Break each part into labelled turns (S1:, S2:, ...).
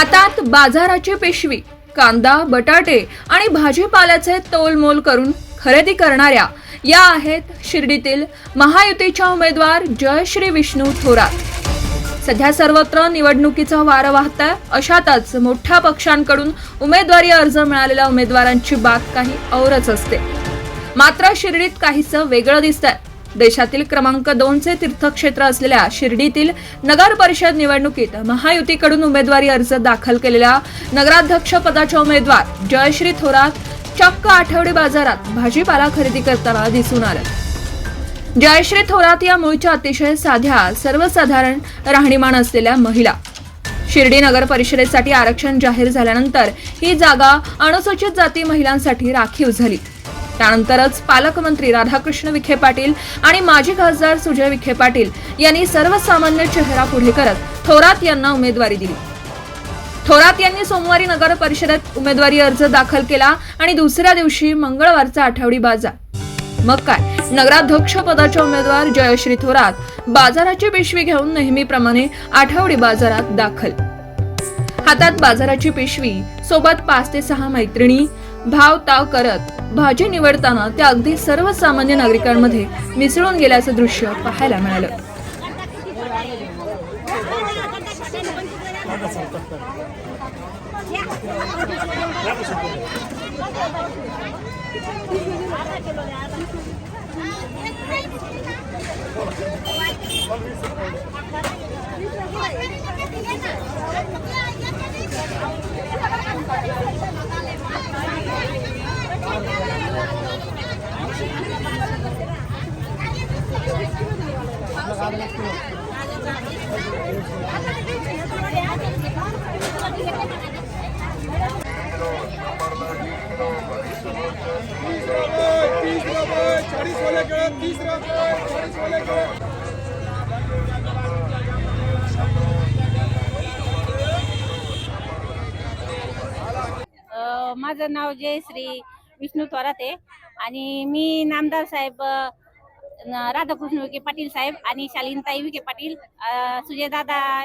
S1: हातात बाजाराची पिशवी कांदा बटाटे आणि भाजीपाल्याचे तोलमोल करून खरेदी करणाऱ्या या आहेत शिर्डीतील महायुतीच्या उमेदवार जयश्री विष्णू थोरात. सध्या सर्वत्र निवडणुकीचा वारं वाहत आहे अशातच मोठ्या पक्षांकडून उमेदवारी अर्ज मिळालेल्या उमेदवारांची बाग काही औरच असते. मात्र शिर्डीत काहीसं वेगळं दिसतंय. देशातील क्रमांक दोनचे तीर्थक्षेत्र असलेल्या शिर्डीतील नगर परिषद निवडणुकीत महायुतीकडून उमेदवारी अर्ज दाखल केलेल्या नगराध्यक्ष पदाच्या उमेदवार जयश्री थोरात चक्क आठवडे बाजारात भाजीपाला खरेदी करताना दिसून आलं. जयश्री थोरात या मूळच्या अतिशय साध्या सर्वसाधारण राहणीमान असलेल्या महिला. शिर्डी नगर परिषदेसाठी आरक्षण जाहीर झाल्यानंतर ही जागा अनुसूचित जाती महिलांसाठी राखीव झाली त्यानंतरच पालकमंत्री राधाकृष्ण विखे पाटील आणि माजी खासदार सुजय विखे पाटील यांनी सर्वसामान्य चेहरा पुढे करत थोरात यांना उमेदवारी दिली. थोरात यांनी सोमवारी नगर परिषदेत उमेदवारी अर्ज दाखल केला आणि दुसऱ्या दिवशी मंगळवारचा आठवडी बाजार. मग काय? नगराध्यक्ष पदाचे उमेदवार जयश्री थोरात बाजाराची पिशवी घेऊन नेहमीप्रमाणे आठवडी बाजारात दाखल. हातात बाजाराची पिशवी सोबत पाच ते सहा मैत्रिणी भाव ताव करत भाजी निवडताना त्या अगदी सर्वसामान्य नागरिकांमध्ये मिसळून गेल्याचं दृश्य पाहायला मिळालं.
S2: चाळीस वाले तीस रुपये चाळीस वाले
S3: माझं नाव जयश्री विष्णू थोरात आहे. आणि मी नामदार साहेब राधाकृष्ण विखे पाटील साहेब आणि शालीनताई विखे पाटील सुजयदादा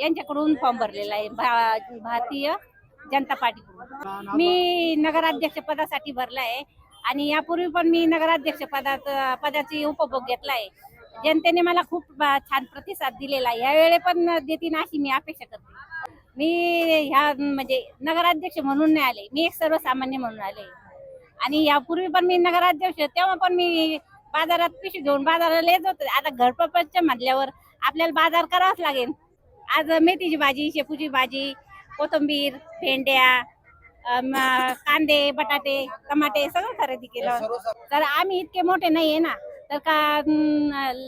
S3: यांच्याकडून फॉर्म भरलेला आहे. भा- भारतीय जनता पार्टीकडून. मी नगराध्यक्ष पदासाठी भरला आहे आणि यापूर्वी पण मी नगराध्यक्ष पदात पदाची उपभोग घेतला आहे जनतेने मला खूप छान प्रतिसाद दिलेला आहे. यावेळी पण देतील अशी मी अपेक्षा करते. मी ह्या म्हणजे नगराध्यक्ष म्हणून नाही आले. मी एक सर्वसामान्य म्हणून आले. आणि यापूर्वी पण मी नगराध्यक्ष तेव्हा पण मी बाजारात पिशवी घेऊन बाजाराला येत होते. आता घरप्रपंच म्हटल्यावर आपल्याला बाजार करावाच लागेल. आज मेथीची भाजी शेपूची भाजी कोथिंबीर भेंड्या कांदे बटाटे टमाटे सगळं खरेदी केलं तर आम्ही इतके मोठे नाही आहे ना. तर का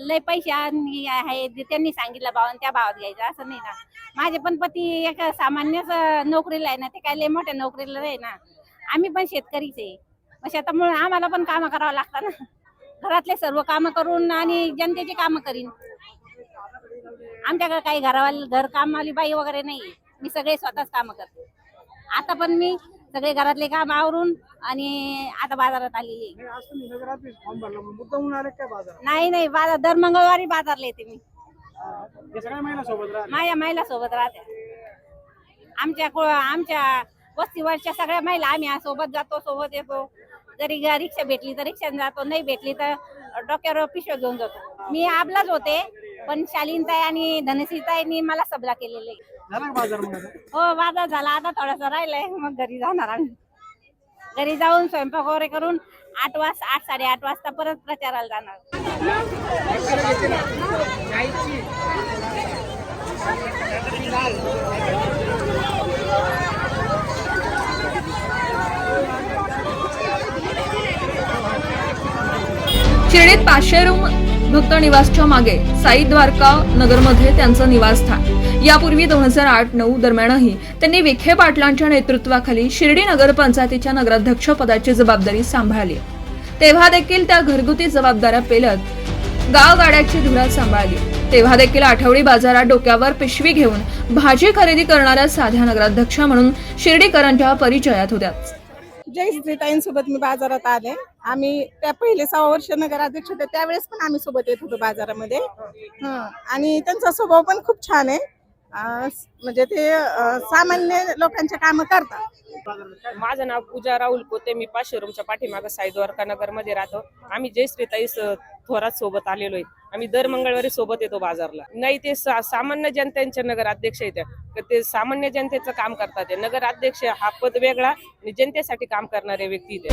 S3: लय पैसे आहे त्यांनी सांगितलं भावानं त्या भावात घ्यायचं असं नाही ना. माझे पण पती एक सामान्य नोकरीला आहे ना ते काय लय मोठ्या नोकरीला आहे ना. आम्ही पण शेतकरीच आहे. मग शेतामुळे आम्हाला पण कामं करावं लागतात ना. घरातले सर्व कामं करून आणि जनतेची कामं करीन. आमच्याकडे काही घरावाली घर कामवाली बाई वगैरे नाही. मी सगळे स्वतःच कामं करते. आता पण मी सगळे घरातले काम आवरून आणि आता बाजारात आलेली.
S2: नाही,
S3: नाही. नाही बाजार दर मंगळवारी बाजारला येते मी. माझ्या महिला सोबत राहते. आमच्या आमच्या वस्तीवरच्या सगळ्या महिला आम्ही सोबत जातो सोबत येतो. जरी रिक्षा भेटली तर रिक्षाने जातो नाही भेटली तर डोक्यावर पिशव्या घेऊन जातो. मी आपलाच होते पण शालीनताई आणि धनश्रीताईंनी मला सबला केलेले? हो बाजार झाला. आता थोडासा राहिलाय मग घरी जाणार आम्ही. घरी जाऊन स्वयंपाक वगैरे करून आठ वाजता आठ साडेआठ वाजता परत प्रचाराला जाणार.
S1: शिर्डीत पाचशे रूम भक्त निवासच्या मागे साई द्वारका नगरमध्ये त्यांचं निवासस्थान. यापूर्वी दोन हजार आठ नऊ दरम्यानही त्यांनी विखे पाटलांच्या नेतृत्वाखाली शिर्डी नगर पंचायतीच्या नगराध्यक्ष पदाची जबाबदारी सांभाळली. तेव्हा देखील त्या घरगुती जबाबदाऱ्या पेलत गावगाड्याची धुरा सांभाळली. तेव्हा देखील आठवडी बाजारात डोक्यावर पिशवी घेऊन भाजी खरेदी करणाऱ्या साध्या नगराध्यक्ष म्हणून शिर्डीकरांच्या परिचयात होत्या.
S4: जय श्रीताईंसोबत मी बाजारात आले. आम्ही त्या पहिले सहा वर्ष नगराध्यक्ष होते त्यावेळेस पण आम्ही सोबत येत होतो बाजारामध्ये. हं. आणि त्यांचा स्वभाव पण खूप छान आहे. अं, म्हणजे ते अं, सामान्य लोकांचे काम करतात.
S5: माझं नाव पूजा राहुल पोते. मी पाचशे रूमच्या पाठीमागं साई द्वारका नगरमध्ये राहतो. आम्ही जयश्रीताई स- थोरात सोबत आलेलो आहे. आम्ही दर मंगळवारी सोबत येतो बाजारला. नाही ते सा- सामान्य जनतेचे नगर अध्यक्ष आहेत. तर ते सामान्य जनतेचं काम करतात. ते नगर अध्यक्ष हा पद वेगळा आणि जनतेसाठी काम करणारे व्यक्ती ते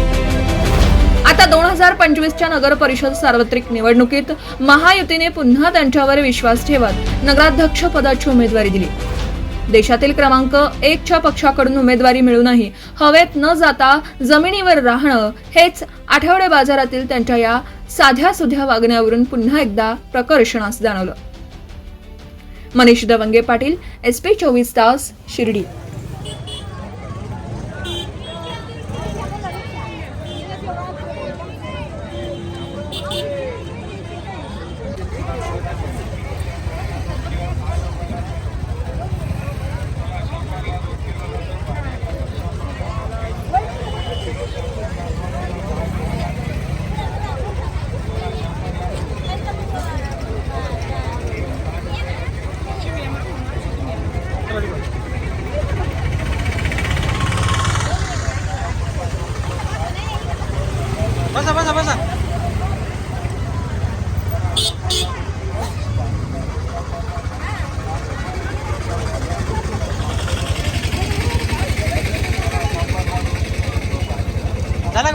S1: आता दोन हजार पंचवीसच्या नगर परिषद सार्वत्रिक निवडणुकीत महायुतीने पुन्हा त्यांच्यावर विश्वास ठेवत नगराध्यक्ष पदाची उमेदवारी दिली. देशातील क्रमांक एकच्या पक्षाकडून उमेदवारी मिळूनही हवेत न जाता जमिनीवर राहणं हेच आठवडे बाजारातील त्यांच्या या साध्या सुध्या वागण्यावरून पुन्हा एकदा प्रकर्षणास जाणवलं. मनीष दवंगे पाटील एस पी चोवीस तास शिर्डी.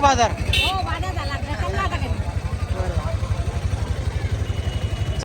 S2: झाला का बाजार